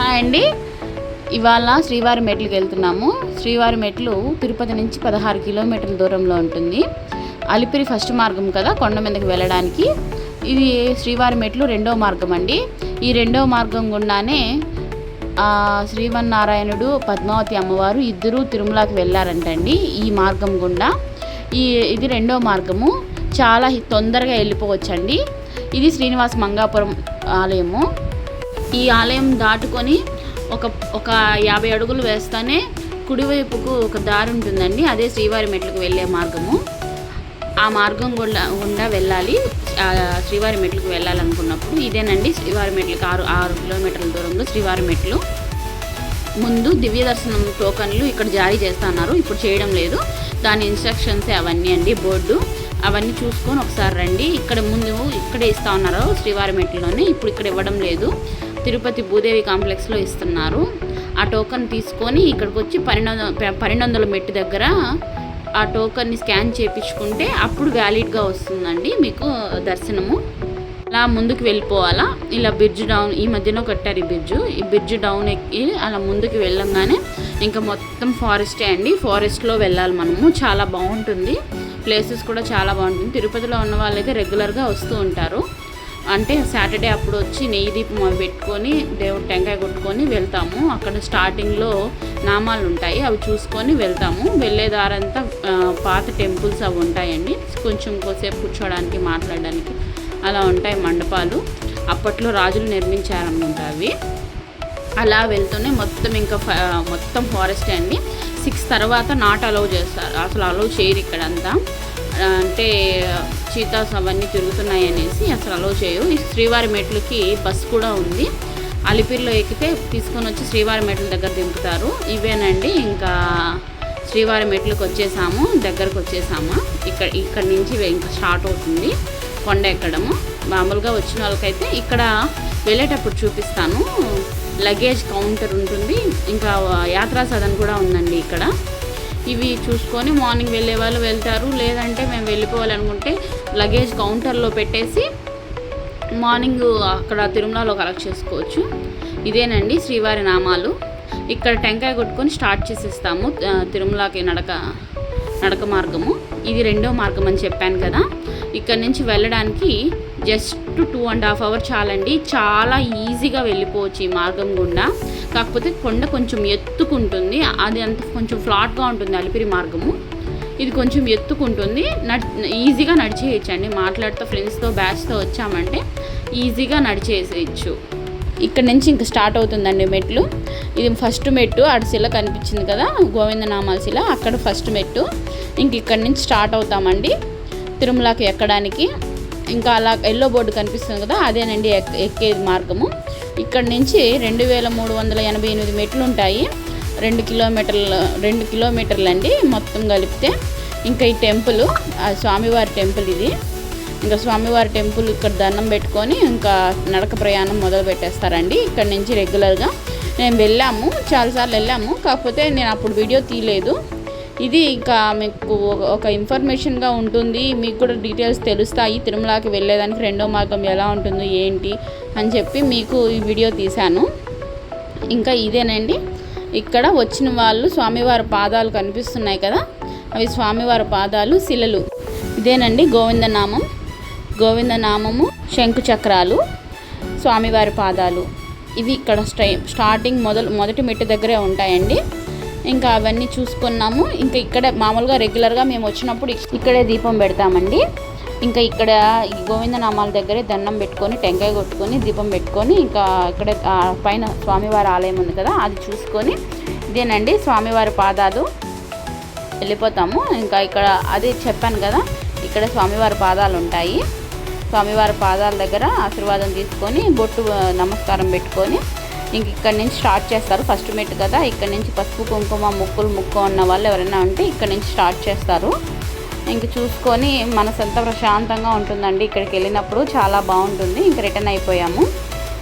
Hi అండి. ఇవాళ శ్రీవారి మెట్లకి వెళ్తున్నాము. శ్రీవారి మెట్లు తిరుపతి నుంచి పదహారు కిలోమీటర్ల దూరంలో ఉంటుంది. అలిపిరి ఫస్ట్ మార్గం కదా కొండ మీదకి వెళ్ళడానికి. ఇది శ్రీవారి మెట్లు రెండో మార్గం అండి. ఈ రెండో మార్గం గుండానే శ్రీవన్నారాయణుడు పద్మావతి అమ్మవారు ఇద్దరు తిరుమలకి వెళ్ళారంటండి ఈ మార్గం గుండా. ఈ ఇది రెండో మార్గము. చాలా తొందరగా వెళ్ళిపోవచ్చండి. ఇది శ్రీనివాస మంగాపురం ఆలయము. ఈ ఆలయం దాటుకొని ఒక ఒక యాభై అడుగులు వేస్తానే కుడివైపుకు ఒక దారి ఉంటుందండి. అదే శ్రీవారి మెట్లకు వెళ్ళే మార్గము. ఆ మార్గం గుండా గుండా వెళ్ళాలి. శ్రీవారి మెట్లకు వెళ్ళాలనుకున్నప్పుడు ఇదేనండి శ్రీవారి మెట్లకు ఆరు ఆరు కిలోమీటర్ల దూరంలో శ్రీవారి మెట్లు. ముందు దివ్య దర్శనం టోకన్లు ఇక్కడ జారీ చేస్తున్నారు ఇప్పుడు చేయడం లేదు. దాని ఇన్స్ట్రక్షన్స్ అవన్నీ అండి. బోర్డు అవన్నీ చూసుకొని ఒకసారి రండి. ఇక్కడ ముందు ఇక్కడే ఇస్తా ఉన్నారు. శ్రీవారిమెట్లోనే ఇప్పుడు ఇక్కడ ఇవ్వడం లేదు. తిరుపతి భూదేవి కాంప్లెక్స్లో ఇస్తున్నారు. ఆ టోకన్ తీసుకొని ఇక్కడికి వచ్చి పన్నెండు పన్నెండు వందల మెట్టు దగ్గర ఆ టోకన్ని స్కాన్ చేయించుకుంటే అప్పుడు వ్యాలిడ్గా వస్తుందండి మీకు దర్శనము. అలా ముందుకు వెళ్ళిపోవాలా? ఇలా బ్రిడ్జ్ డౌన్ ఈ మధ్యలో కట్టారు ఈ బ్రిడ్జ్. ఈ బ్రిడ్జ్ డౌన్ ఎక్కి అలా ముందుకు వెళ్ళంగానే ఇంకా మొత్తం ఫారెస్టే అండి. ఫారెస్ట్లో వెళ్ళాలి మనము. చాలా బాగుంటుంది. ప్లేసెస్ కూడా చాలా బాగుంటుంది. తిరుపతిలో ఉన్న వాళ్ళైతే రెగ్యులర్గా వస్తూ ఉంటారు. అంటే సాటర్డే అప్పుడు వచ్చి నెయ్యి దీపం అవి పెట్టుకొని దేవుడు టెంకాయ కొట్టుకొని వెళ్తాము. అక్కడ స్టార్టింగ్లో నామాలు ఉంటాయి. అవి చూసుకొని వెళ్తాము. వెళ్ళే దారంతా పాత టెంపుల్స్ అవి ఉంటాయండి. కొంచెం కొద్దిసేపు కూర్చోడానికి మాట్లాడడానికి అలా ఉంటాయి మండపాలు. అప్పట్లో రాజులు నిర్మించారనుకుంట అవి. అలా వెళ్తూనే మొత్తం ఇంకా ఫ- మొత్తం ఫారెస్టే అండి. సిక్స్ తర్వాత నాట్ అలౌ చేస్తారు. అసలు అలౌ చేయరు ఇక్కడంతా. అంటే చీతాస్ అవన్నీ తిరుగుతున్నాయి అనేసి అసలు అలౌ చేయవు ఈ శ్రీవారి మెట్లకి బస్సు కూడా ఉంది. అలిపిరిలో ఎక్కితే తీసుకొని వచ్చి శ్రీవారి మెట్ల దగ్గర దింపుతారు. ఇవేనండి ఇంకా శ్రీవారి మెట్లకు వచ్చేసాము దగ్గరకు వచ్చేసాము. ఇక్కడ ఇక్కడ నుంచి ఇంకా స్టార్ట్ అవుతుంది కొండ ఎక్కడము. మామూలుగా వచ్చిన వాళ్ళకైతే ఇక్కడ వెళ్ళేటప్పుడు చూపిస్తాను. లగేజ్ కౌంటర్ ఉంటుంది. ఇంకా యాత్రా సదన్ కూడా ఉందండి ఇక్కడ. ఇవి చూసుకొని మార్నింగ్ వెళ్ళే వాళ్ళు వెళ్తారు. లేదంటే మేము వెళ్ళిపోవాలనుకుంటే లగేజ్ కౌంటర్లో పెట్టేసి మార్నింగ్ అక్కడ తిరుమలలో కలెక్ట్ చేసుకోవచ్చు. ఇదేనండి శ్రీవారి నామాలు. ఇక్కడ టెంకాయ కొట్టుకొని స్టార్ట్ చేసేస్తాము. తిరుమలకి నడక నడక మార్గము. ఇది రెండో మార్గం అని చెప్పాను కదా. ఇక్కడ నుంచి వెళ్ళడానికి just two and half hour చాలండి. చాలా ఈజీగా వెళ్ళిపోవచ్చు ఈ మార్గం గుండా. కాకపోతే కొండ కొంచెం ఎత్తుకుంటుంది. అది అంత కొంచెం ఫ్లాట్గా ఉంటుంది అలిపిరి మార్గము. ఇది కొంచెం ఎత్తుకుంటుంది. నడ్ ఈజీగా నడిచేయచ్చండి. మాట్లాడుతూ ఫ్రెండ్స్తో బ్యాచ్తో వచ్చామంటే ఈజీగా నడిచేసేయచ్చు. ఇక్కడ నుంచి ఇంక స్టార్ట్ అవుతుందండి మెట్లు. ఇది ఫస్ట్ మెట్టు. అటు శిల కనిపించింది కదా గోవిందనామాల శిల. అక్కడ ఫస్ట్ మెట్టు. ఇంక ఇక్కడ నుంచి స్టార్ట్ అవుతామండి. తిరుమలకి ఎక్కడానికి. ఇంకా అలా ఎల్లో బోర్డు కనిపిస్తుంది కదా అదేనండి ఎక్- ఎక్కే మార్గము. ఇక్కడ నుంచి రెండు వేల మూడు వందల ఎనభై ఎనిమిది మెట్లు ఉంటాయి రెండు కిలోమీటర్ల రెండు కిలోమీటర్లు అండి మొత్తం కలిపితే. ఇంకా ఈ టెంపుల్ ఆ స్వామివారి టెంపుల్ ఇది. ఇంకా స్వామివారి టెంపుల్ ఇక్కడ దండం పెట్టుకొని ఇంకా నడక ప్రయాణం మొదలు పెట్టేస్తారండి. ఇక్కడ నుంచి రెగ్యులర్గా మేము వెళ్ళాము చాలాసార్లు వెళ్ళాము. కాకపోతే నేను అప్పుడు వీడియో తీయలేదు. ఇది ఇంకా మీకు ఒక- ఇన్ఫర్మేషన్గా ఉంటుంది. మీకు కూడా డీటెయిల్స్ తెలుస్తాయి. తిరుమలకి వెళ్ళేదానికి రెండో మార్గం ఎలా ఉంటుందో ఏంటి అని చెప్పి మీకు ఈ వీడియో తీశాను. ఇంకా ఇదేనండి. ఇక్కడ వచ్చిన వాళ్ళు స్వామివారి పాదాలు కనిపిస్తున్నాయి కదా? అవి స్వామివారి పాదాలు శిలలు. ఇదేనండి గోవిందనామం. గోవిందనామము శంకు చక్రాలు స్వామివారి పాదాలు. ఇవి ఇక్కడ స్టై స్టార్టింగ్ మొదలు మొదటి మెట్టు దగ్గరే ఉంటాయండి. ఇంకా అవన్నీ చూసుకున్నాము. ఇంకా ఇక్కడ మామూలుగా రెగ్యులర్గా మేము వచ్చినప్పుడు ఇక్కడే దీపం పెడతామండి. ఇంకా ఇక్కడ ఈ గోవిందనామాల దగ్గరే దండం పెట్టుకొని టెంకాయ కొట్టుకొని దీపం పెట్టుకొని ఇంకా ఇక్కడ పైన స్వామివారి ఆలయం ఉంది కదా అది చూసుకొని ఇదేనండి స్వామివారి పాదాలు. వెళ్ళిపోతాము. ఇంకా ఇక్కడ అది చెప్పాను కదా ఇక్కడ స్వామివారి పాదాలు ఉంటాయి. స్వామివారి పాదాల దగ్గర ఆశీర్వాదం తీసుకొని బొట్టు నమస్కారం పెట్టుకొని ఇంక ఇక్కడ నుంచి స్టార్ట్ చేస్తారు. ఫస్ట్ మెట్టు కదా ఇక్కడ నుంచి పసుపు కుంకుమ ముక్కులు ముక్కు ఉన్న వాళ్ళు ఎవరైనా ఉంటే ఇక్కడ నుంచి స్టార్ట్ చేస్తారు. ఇంక చూసుకొని మనసంతా ప్రశాంతంగా ఉంటుందండి. ఇక్కడికి వెళ్ళినప్పుడు చాలా బాగుంటుంది. ఇంక రిటర్న్ అయిపోయాము.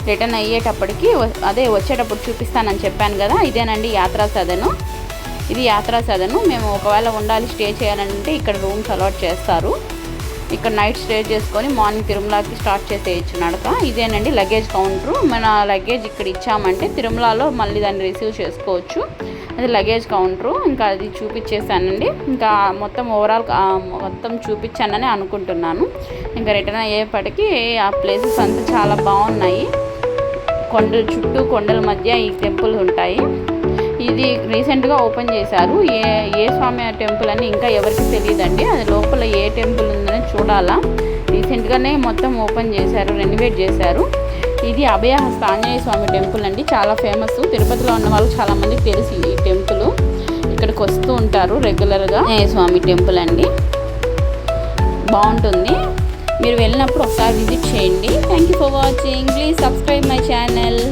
రిటర్న్ అయ్యేటప్పటికి అదే వచ్చేటప్పుడు చూపిస్తానని చెప్పాను కదా ఇదేనండి యాత్రా సదను. ఇది యాత్రా సదను. మేము ఒకవేళ ఉండాలి స్టే చేయాలంటే ఇక్కడ రూమ్స్ అలాట్ చేస్తారు. ఇక్కడ నైట్ స్టే చేసుకొని మార్నింగ్ తిరుమలకి స్టార్ట్ చేసేయచ్చు నడక. ఇదేనండి లగేజ్ కౌంటర్ మన లగేజ్ ఇక్కడ ఇచ్చామంటే తిరుమలలో మళ్ళీ దాన్ని రిసీవ్ చేసుకోవచ్చు. అది లగేజ్ కౌంటరు ఇంకా అది చూపించేసానండి ఇంకా మొత్తం ఓవరాల్ మొత్తం చూపించానని అనుకుంటున్నాను. ఇంకా రిటర్న్ అయ్యేపటికి ఆ ప్లేసెస్ అంతా చాలా బాగున్నాయి. కొండల చుట్టూ కొండల మధ్య ఈ టెంపుల్ ఉంటాయి. ఇది రీసెంట్గా ఓపెన్ చేశారు. ఏ ఏ స్వామి టెంపుల్ అని ఇంకా ఎవరికి తెలియదండి. అది లోపల ఏ టెంపుల్ ఉందని చూడాలా. రీసెంట్గానే మొత్తం ఓపెన్ చేశారు రెనోవేట్ చేశారు. ఇది అభయహస్త ఆంజనేయ స్వామి టెంపుల్ అండి. చాలా ఫేమస్. తిరుపతిలో ఉన్న వాళ్ళు చాలామందికి తెలిసి ఈ టెంపుల్. ఇక్కడికి వస్తూ ఉంటారు రెగ్యులర్గా. ఆంజనేయ స్వామి టెంపుల్ అండి. బాగుంటుంది. మీరు వెళ్ళినప్పుడు ఒకసారి విజిట్ చేయండి. Thank you for watching please subscribe my channel